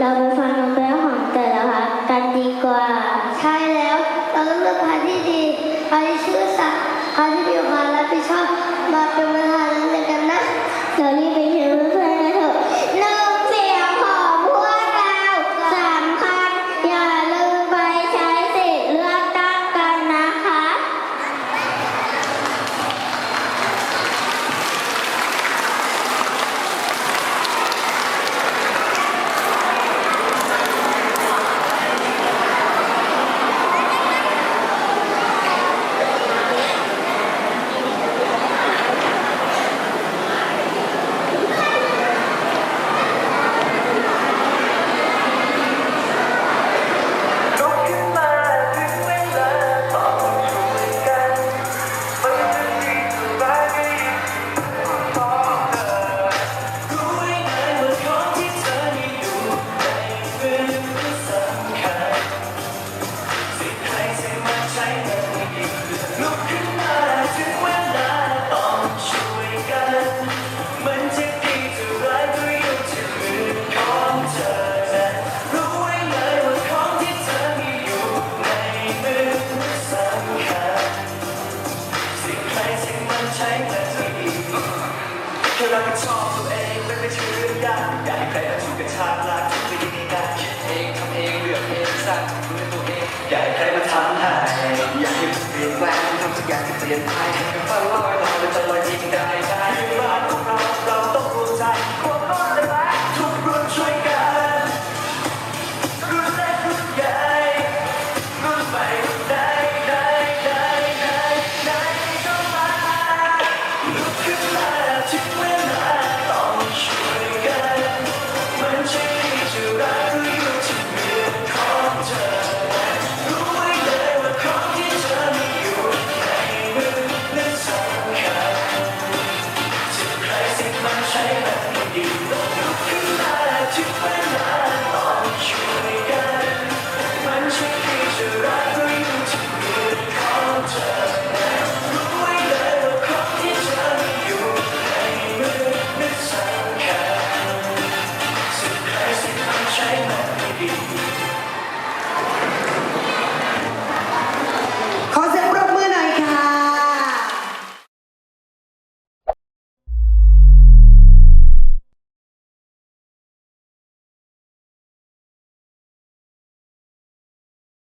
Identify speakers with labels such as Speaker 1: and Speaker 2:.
Speaker 1: เรา
Speaker 2: ไปฟังน้องแก้วของแต่ละพักกันดีกว่า
Speaker 1: ใช่แล้ว เราต้องเลือกพาที่ดีพาที่ชื่อสัตย์พาที่มีความรับผิดชอบ
Speaker 2: สิ่งมัน
Speaker 3: ใช้เงินไม่ดีแค่รับผิดชอบตัวเองไม่เป็นชื่อเรื่องยากอยากให้ใครมาช่วยกระชากลากไม่ได้ง่ายๆคิดเองทำเองเลือกเองสร้างด้วยตัวเองอยากให้ใครมาทำให้อยากให้เปลี่ยนแปลงทำสักอย่างที่เปลี่ยนไปให้